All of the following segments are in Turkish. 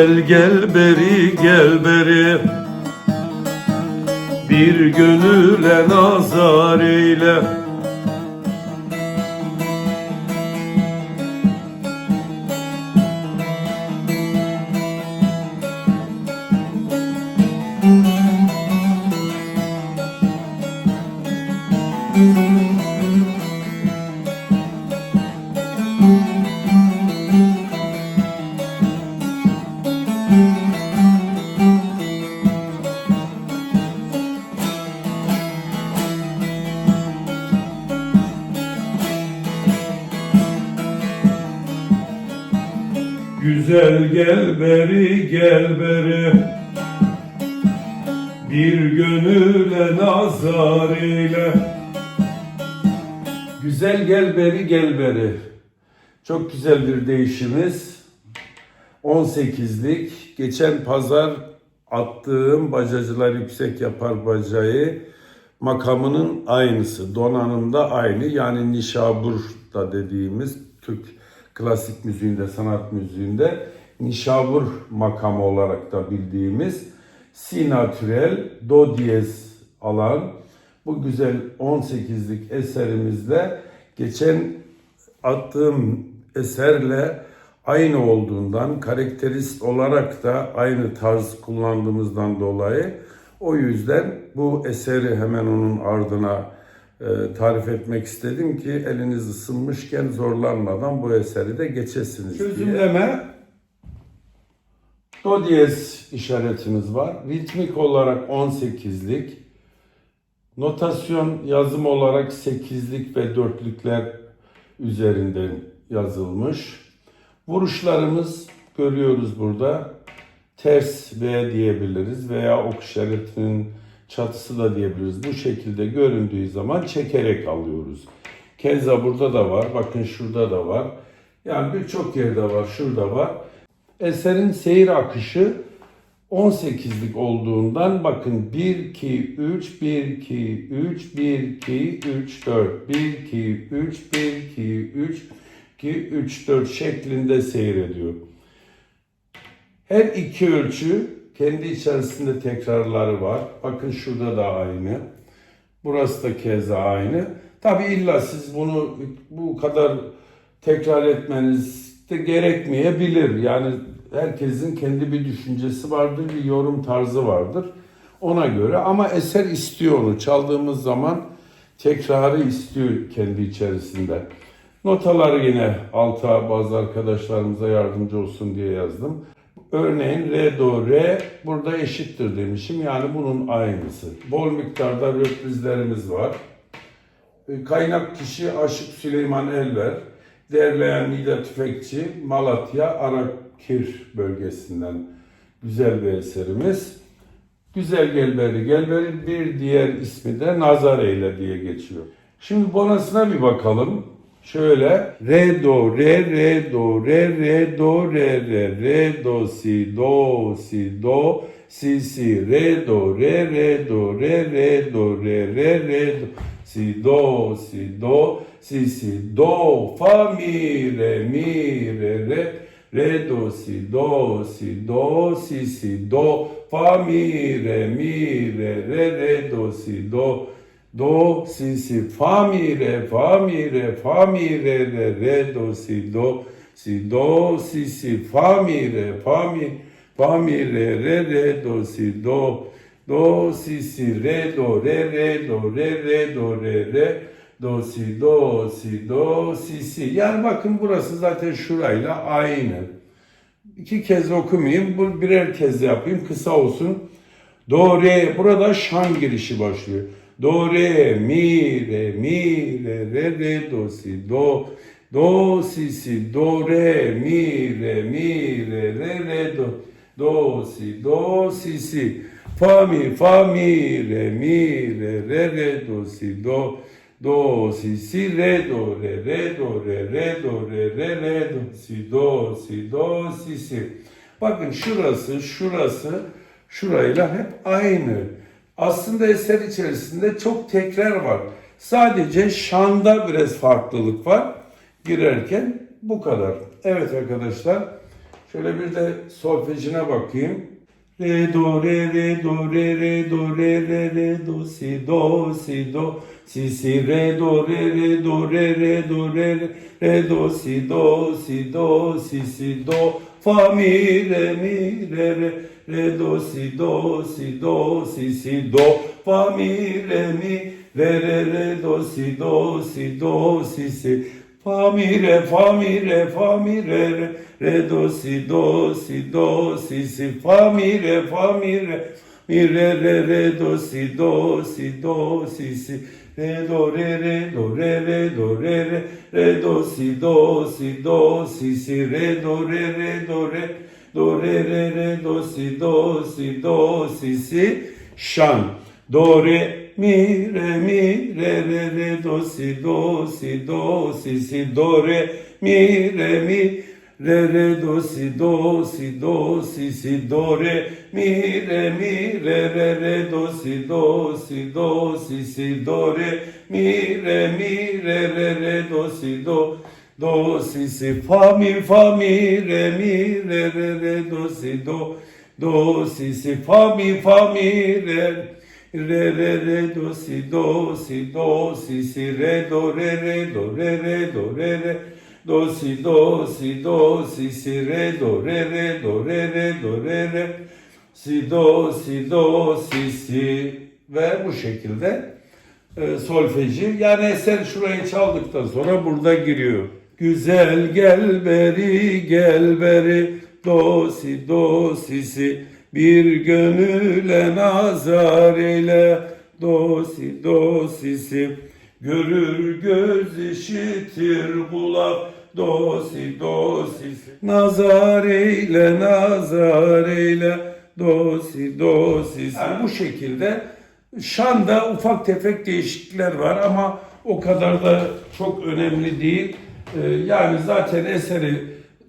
Güzel gel beri gel beri. Bir gönüle nazar eyle eyle Güzel gel beri gel beri. Çok güzel bir değişimiz 18'lik geçen pazar attığım bacacılar yüksek yapar bacayı makamının aynısı. Donanımda aynı. Yani nişaburda dediğimiz Türk klasik müziğinde, sanat müziğinde nişabur makamı olarak da bildiğimiz si natürel do diyez alan bu güzel 18'lik eserimizle geçen attığım eserle aynı olduğundan karakterist olarak da aynı tarz kullandığımızdan dolayı o yüzden bu eseri hemen onun ardına e, tarif etmek istedim ki eliniz ısınmışken zorlanmadan bu eseri de geçesiniz. Çözümleme Do diyez işaretimiz var. Ritmik olarak 18'lik. Notasyon yazım olarak 8'lik ve 4'lükler üzerinden yazılmış. Vuruşlarımız görüyoruz burada. Ters V diyebiliriz veya ok işaretinin çatısı da diyebiliriz. Bu şekilde göründüğü zaman çekerek alıyoruz. Keza burada da var. Bakın şurada da var. Yani birçok yerde var. Şurada var. Eserin seyir akışı 18'lik olduğundan bakın 1 2 3 1 2 3 1 2 3 4 1 2 3 1 2 3 2 3 4 şeklinde seyrediyor. Her iki ölçü kendi içerisinde tekrarları var. Bakın şurada da aynı. Burası da keza aynı. Tabi illa siz bunu bu kadar tekrar etmeniz de gerekmeyebilir. Yani herkesin kendi bir düşüncesi vardır, bir yorum tarzı vardır. Ona göre ama eser istiyor onu. Çaldığımız zaman tekrarı istiyor kendi içerisinde. Notaları yine alta bazı arkadaşlarımıza yardımcı olsun diye yazdım. Örneğin re do re burada eşittir demişim. Yani bunun aynısı. Bol miktarda röprizlerimiz var. E, Kaynak kişi Aşık Süleyman Elver. Derleyen Nida Tüfekçi Malatya Arakir bölgesinden güzel bir eserimiz. Güzel Gelberi. Gelberi bir diğer ismi de Nazar Eyle diye geçiyor. Şimdi bonusuna bir bakalım. Şöyle re do re re do re re do re re re do si do si do si si re do re re do re re do re re re do si do si do si si do fa mi re mi re re re do si do si do si si do. Fa mi re mi re re re do si do. Do si si fa mi re fa mi re fa mi re re re do si do. Si do si si fa mi re fa mi fa mi re re re do si do. Do si si re do re re do re re do re re do si do si. Do si si yani bakın burası zaten şurayla aynı. İki kez okumayayım birer kez yapayım kısa olsun. Do re burada şan girişi başlıyor. Do re mi re mi re re re do si do. Do si si do re mi re mi re re re do. Do si do si si. Fa mi fa mi re mi re re re do si do do si si re do re re do re re do re re re do si do si do si si Bakın şurası şurası şurayla hep aynı. Aslında eser içerisinde çok tekrar var. Sadece şanda biraz farklılık var. Girerken bu kadar. Evet arkadaşlar Şöyle bir de solfejine bakayım. Re do re re do re re do re re re do si do si do si si re do re re do re re do re re do si do si do si si do fa mi re mi re re re do si do si do si si do fa mi re mi re re re do si do si do si si Fa mi re fa mi re fa mi re re re do si do si do si si fa mi re fa mi re mi re re re do si do si do si si re do re re do re re do re re re do si do si do si si re do re re do re do re re re do si do si do si si şan do re mi re mi re re re do si do si do si si do re mi re mi re re do si do si do si si do re mi re mi re re re do si do si do si si do re mi re mi re re re do si do do si si fa mi fa mi re mi re re re do si do do si si fa mi fa mi re re re re do si do si do si si re do re re do re re do re re. Do si do si do si si re do re re do re re do re re. Si do si do si si. Ve bu şekilde e, solfeji. Yani eser şurayı çaldıktan sonra burada giriyor. Güzel gel beri gel beri do si do si si bir gönüle nazar eyle do si do si si görür göz işitir kulak do si do si si nazar eyle nazar eyle do si do si si bu şekilde Şan'da ufak tefek değişiklikler var ama o kadar da çok önemli değil. Ee, Yani zaten eseri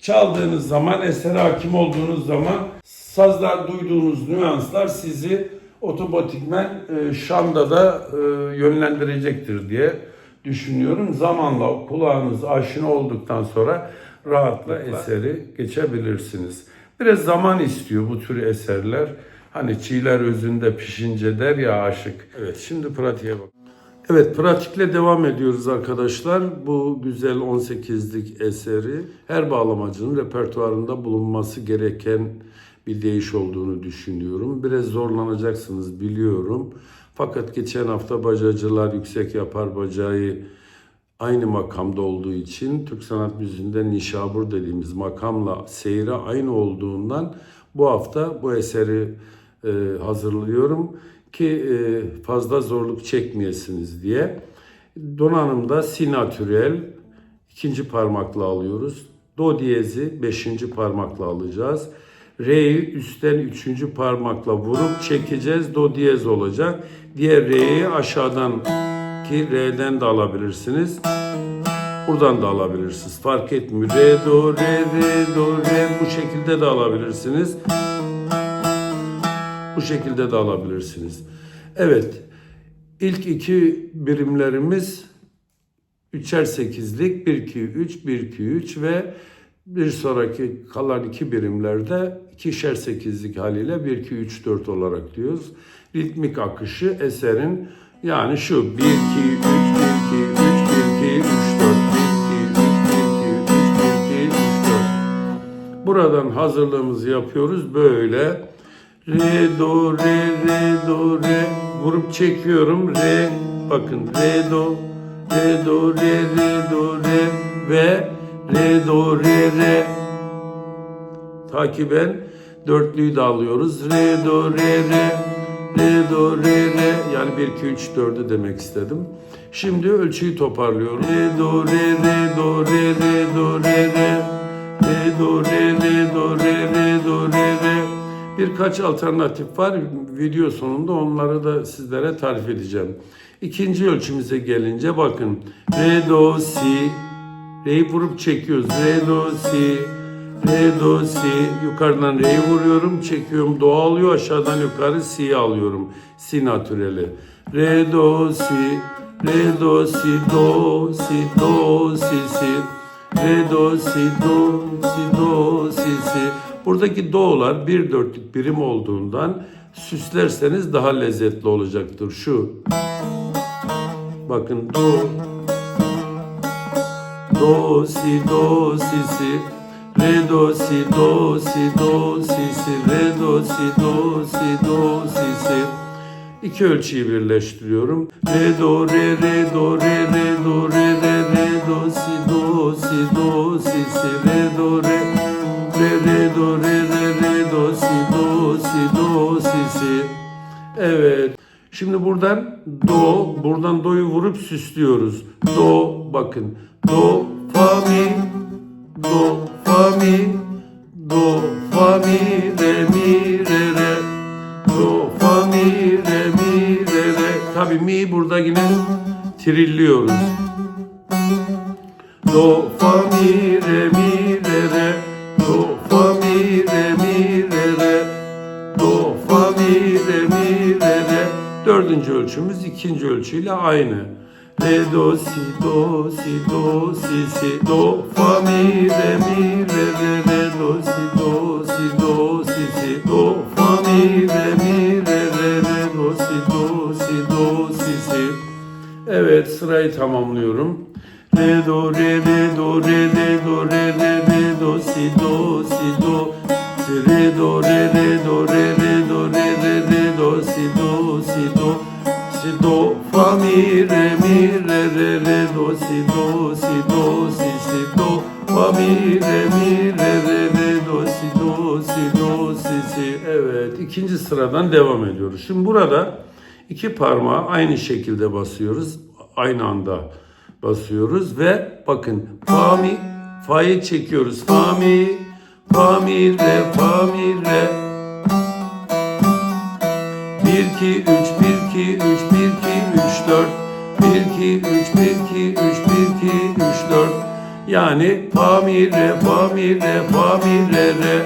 çaldığınız zaman, esere hakim olduğunuz zaman sazda duyduğunuz nüanslar sizi otomatikmen e, Şan'da da e, yönlendirecektir diye düşünüyorum. Zamanla kulağınız aşina olduktan sonra rahatla eseri geçebilirsiniz. Biraz zaman istiyor bu tür eserler. Hani çiğler özünde pişince der ya aşık. Evet şimdi pratiğe bak. Evet pratikle devam ediyoruz arkadaşlar. Bu güzel 18'lik eseri her bağlamacının repertuarında bulunması gereken bir değiş olduğunu düşünüyorum. Biraz zorlanacaksınız biliyorum. Fakat geçen hafta bacacılar yüksek yapar bacağı aynı makamda olduğu için Türk sanat müziğinde nişabur dediğimiz makamla seyre aynı olduğundan bu hafta bu eseri e, hazırlıyorum ki e, fazla zorluk çekmeyesiniz diye. Donanımda si natürel ikinci parmakla alıyoruz. Do diyezi beşinci parmakla alacağız. Re'yi üstten üçüncü parmakla vurup çekeceğiz. Do diyez olacak. Diğer Re'yi aşağıdan ki Re'den de alabilirsiniz. Buradan da alabilirsiniz. Fark etmiyor. Re, do, re, re, do, re bu şekilde de alabilirsiniz. Bu şekilde de alabilirsiniz. Evet. İlk iki birimlerimiz üçer sekizlik 1 2 3 1 2 3 ve bir sonraki kalan iki birimlerde ikişer sekizlik haliyle 1 2 3 4 olarak diyoruz. Ritmik akışı eserin yani şu 1 2 3 1 2 3 1 2 3 1 2 3 4 1 2 3 1 2 3 1 2 3 4 Buradan hazırlığımızı yapıyoruz. Böyle. Re do re re do re. Vurup çekiyorum. Re. Bakın re do. Re do re re do re. Ve re do re re takiben dörtlüyü de alıyoruz re do re re re do re re yani 1 2 3 4'ü demek istedim. Şimdi ölçüyü toparlıyorum. Re do re re do re re do re re re do re re do re re do re re Birkaç alternatif var. Video sonunda onları da sizlere tarif edeceğim. İkinci ölçümüze gelince bakın. Re, do, si. Re'yi vurup çekiyoruz. Re, do, si. Re, do, si. Yukarıdan re'yi vuruyorum. Çekiyorum. Do alıyor. Aşağıdan yukarı si'yi alıyorum. Si natüreli. Re, do, si. Re, do, si, do, si, do, si, si. re, do, si, do, si, do, si, si. Buradaki do'lar bir dörtlük birim olduğundan süslerseniz daha lezzetli olacaktır. Şu. Bakın do, do, si, do, si, si. Re, do, si, do, si, do, si, si. Re, do, si, do, si, do, si, si. İki ölçüyü birleştiriyorum. Re, do, re, re, do, re, re, do, re, re, re, do, si, do, si, do, si, si. Re, do, re, re, re, do, re, re, re, do, si, do, si, do, si, si. Evet. Şimdi buradan do, buradan do'yu vurup süslüyoruz. Do, bakın. Do, fa, mi, do, fa, mi, do, fa, mi, re, mi, re, re. Do, fa, mi, re, mi, re, re. Tabii mi burada yine trilliyoruz. Do, fa, mi, re, mi, Dördüncü ölçümüz ikinci ölçüyle aynı. Re, do, si, do, si, do, si, si. Do, fa, mi, re, mi, re, re, re. Do, si, do, si, do, si, si. Do, fa, mi, re, mi, re, re, re. Do, si, do, si, do, si, si. Evet sırayı tamamlıyorum. Re do re re do re re do re re re do si do si do si re do re re do re re do re re re do si do si do si do fa mi re mi re re re do si do si do si si do fa mi re mi re re re do si do si do si. Si evet ikinci sıradan devam ediyoruz. Şimdi burada iki parmağı aynı şekilde basıyoruz. Aynı anda basıyoruz ve bakın fa mi fa'yı çekiyoruz. Fa mi fa mi re fa mi re 1 2 3 1 2 3 1 2 3 4 1 2 3 1 2 3 1 2 3 4 yani fa mi re fa mi re fa mi re re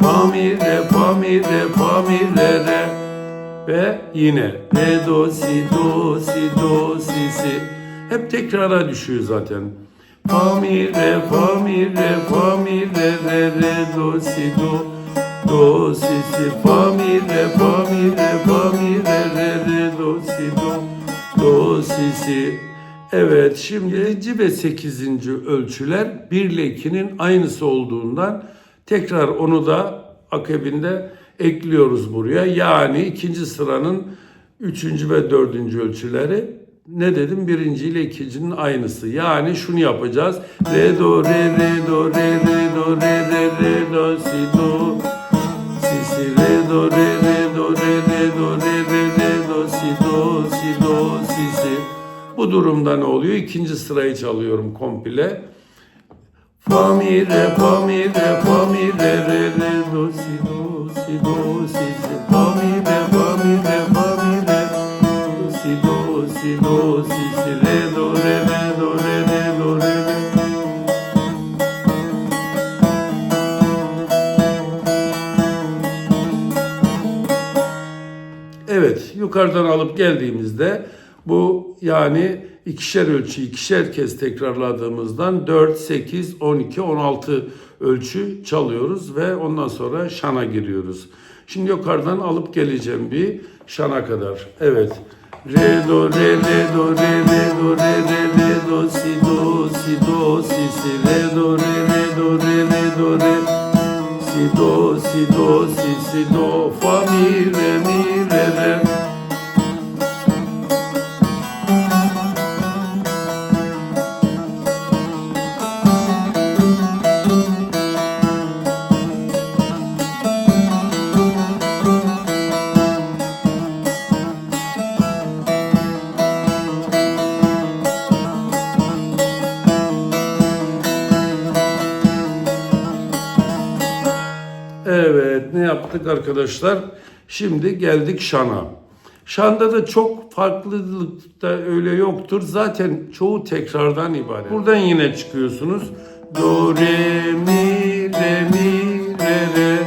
fa mi re fa mi re fa mi re re ve yine re do si do si do si si. Hep tekrara düşüyor zaten. Fa mi re fa mi re fa mi re re re do si do do si si. Fa mi re fa mi re fa mi re re re do si do do si si Evet şimdi 7. ve 8. ölçüler 1 ile 2'nin aynısı olduğundan tekrar onu da akabinde ekliyoruz buraya. Yani ikinci sıranın 3. ve 4. ölçüleri ne dedim? Birinci ile ikincinin aynısı. Yani şunu yapacağız. Re do re re do re re do re re re do si do si si re do re re do re re do re re re do si do si do. Bu durumda ne oluyor? İkinci sırayı çalıyorum komple. Fa mi re fa mi re fa mi re re re do si do si do si si fa mi re fa mi re fa mi re do si do si do si si re do re re do re re do re re Evet, yukarıdan alıp geldiğimizde bu yani ikişer ölçü, ikişer kez tekrarladığımızdan 4, 8, 12, 16 ölçü çalıyoruz ve ondan sonra şana giriyoruz. Şimdi yukarıdan alıp geleceğim bir şana kadar. Evet. Re do re re do re re do re re re do si do si do si si re do re re do re re do re si do si do si si do fa mi re mi Evet ne yaptık arkadaşlar? Şimdi geldik şana. Şanda da çok farklılık da öyle yoktur. Zaten çoğu tekrardan ibaret. Buradan yine çıkıyorsunuz. Do, re, mi, re, mi, re, re.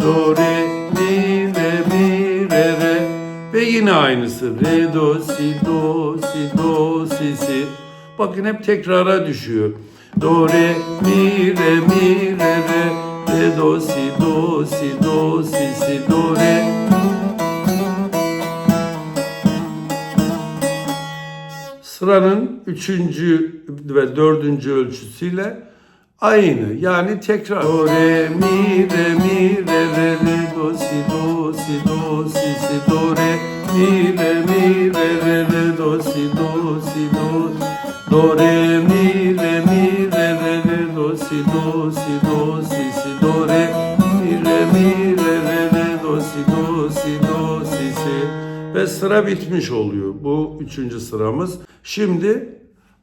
Do, re, mi, re, mi, re, re. Ve yine aynısı. Re, do, si, do, si, do, si, si. Bakın hep tekrara düşüyor. do re mi re mi re re re do si do si do si si do re Sıranın üçüncü ve dördüncü ölçüsüyle aynı. Yani tekrar. Do, re, mi, re, mi, re, re, re, do, si, do, si, do, si, si, do, re, mi, re, mi, re, re, re, do, si, do, si, do, do, re, mi, re, mi, re, re, re, do, si, do, si, do, si, Sıra bitmiş oluyor. Bu üçüncü sıramız. Şimdi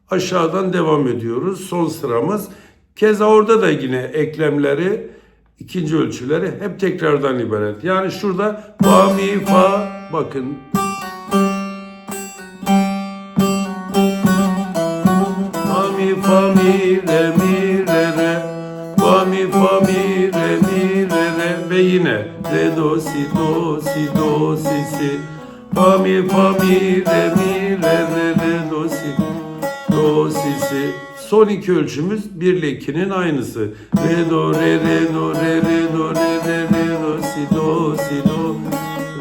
aşağıdan devam ediyoruz. Son sıramız. Keza orada da yine eklemleri, ikinci ölçüleri hep tekrardan ibaret. Yani şurada fa, mi, fa bakın. Fa, mi, re, mi, re, re. Fa, mi, fa, mi, re, mi, re, re. Ve yine re, do, si, do, si, do, si, si. Fa, mi, fa, mi, re, mi, re, re, re, do, si, do, si, si. Son iki ölçümüz 1 ile 2'nin aynısı. Re, do, re, re, do, re, re, do, re, re, re, do, si, do, si, do.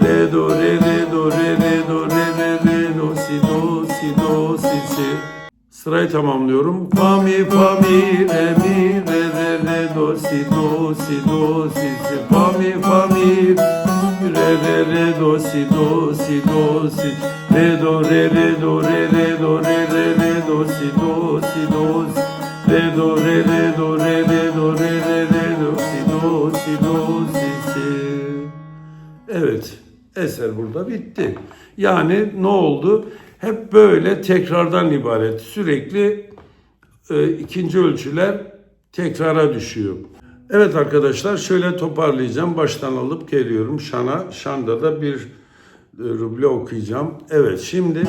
Re, do, re, re, do, re, re, do, re, re, re, do, si, do, si, do, si, si. Sırayı tamamlıyorum. Fa mi fa mi re mi re re re do si do si do si si fa mi fa mi re re re do si do si do si re do re re do re re do re re re do si do si do si re do re re do re re do re re re do si do si do si si Evet, eser burada bitti. Yani ne oldu? Hep böyle tekrardan ibaret. Sürekli e, ikinci ölçüler tekrara düşüyor. Evet arkadaşlar şöyle toparlayacağım. Baştan alıp geliyorum şana. Şanda da bir e, ruble okuyacağım. Evet şimdi...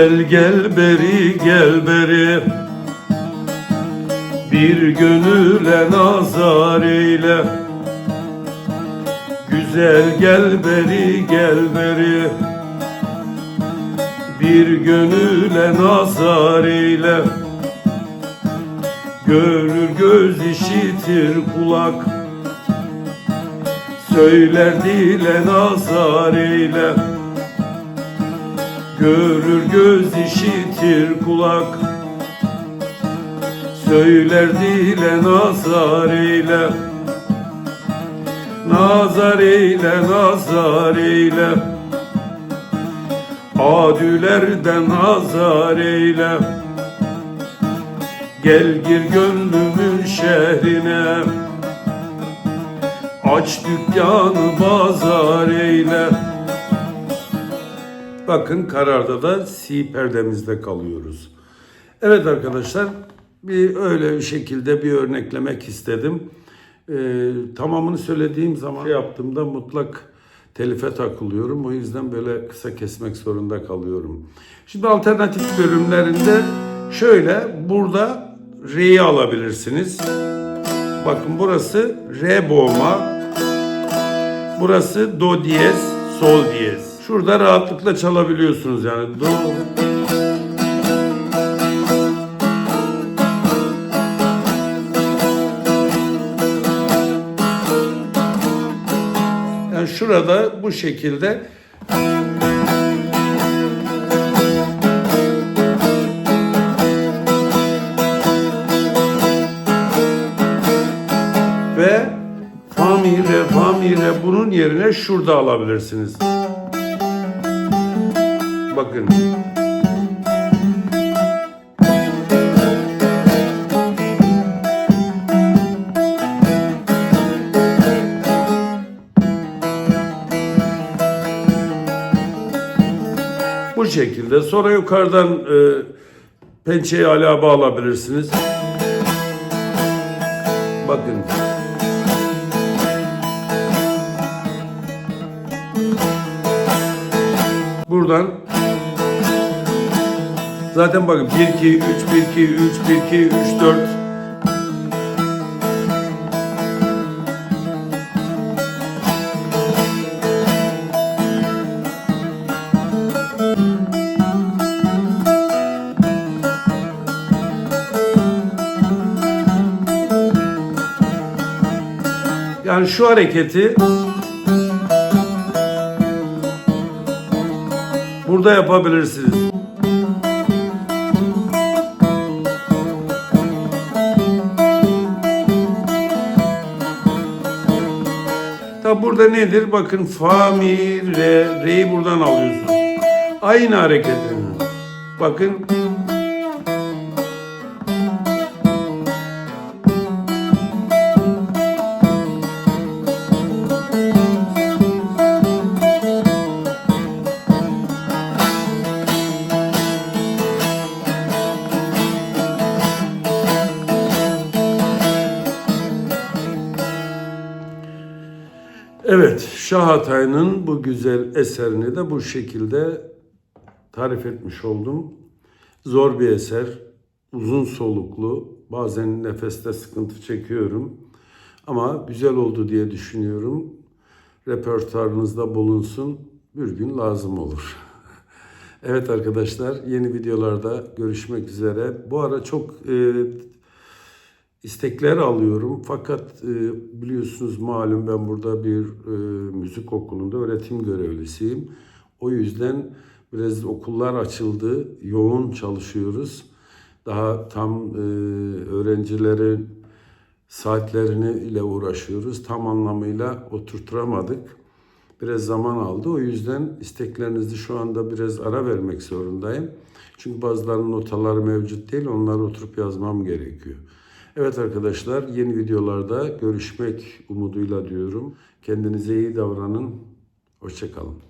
Güzel gel beri gel beri. Bir gönüle nazar eyle. Güzel gel beri gel beri. Bir gönüle nazar eyle. Görür göz işitir kulak. Söyler dile nazar eyle Görür göz işitir kulak. Söyler dile nazar eyle. Nazar eyle nazar eyle. Adülerden nazar eyle. Gel gir gönlümün şehrine. Aç dükkanı bazar eyle Bakın kararda da si perdemizde kalıyoruz. Evet arkadaşlar bir öyle bir şekilde bir örneklemek istedim. Ee, tamamını söylediğim zaman şey yaptığımda mutlak telife takılıyorum. O yüzden böyle kısa kesmek zorunda kalıyorum. Şimdi alternatif bölümlerinde şöyle burada re'yi alabilirsiniz. Bakın burası re boğma. Burası do diyez, sol diyez. Şurada rahatlıkla çalabiliyorsunuz yani. Do, yani şurada bu şekilde ve fa mi re fa mi re bunun yerine şurada alabilirsiniz. Bakın. Bu şekilde sonra yukarıdan e, Pençeyi ala bağlayabilirsiniz. Bakın. Buradan zaten bakın 1 2 3 1 2 3 1 2 3 4 Yani şu hareketi burada yapabilirsiniz. Nedir? Bakın fa, mi, re, re'yi buradan alıyorsunuz. Aynı hareketi. Bakın Hatay'ın bu güzel eserini de bu şekilde tarif etmiş oldum. Zor bir eser, uzun soluklu, bazen nefeste sıkıntı çekiyorum. Ama güzel oldu diye düşünüyorum. Repertuarınızda bulunsun, bir gün lazım olur. evet arkadaşlar, yeni videolarda görüşmek üzere. Bu ara çok e, istekler alıyorum. Fakat e, biliyorsunuz malum ben burada bir e, müzik okulunda öğretim görevlisiyim. O yüzden biraz okullar açıldı. Yoğun çalışıyoruz. Daha tam e, öğrencilerin saatlerini ile uğraşıyoruz. Tam anlamıyla oturtturamadık. Biraz zaman aldı. O yüzden isteklerinizi şu anda biraz ara vermek zorundayım. Çünkü bazılarının notaları mevcut değil. Onları oturup yazmam gerekiyor. Evet arkadaşlar yeni videolarda görüşmek umuduyla diyorum. Kendinize iyi davranın. Hoşçakalın.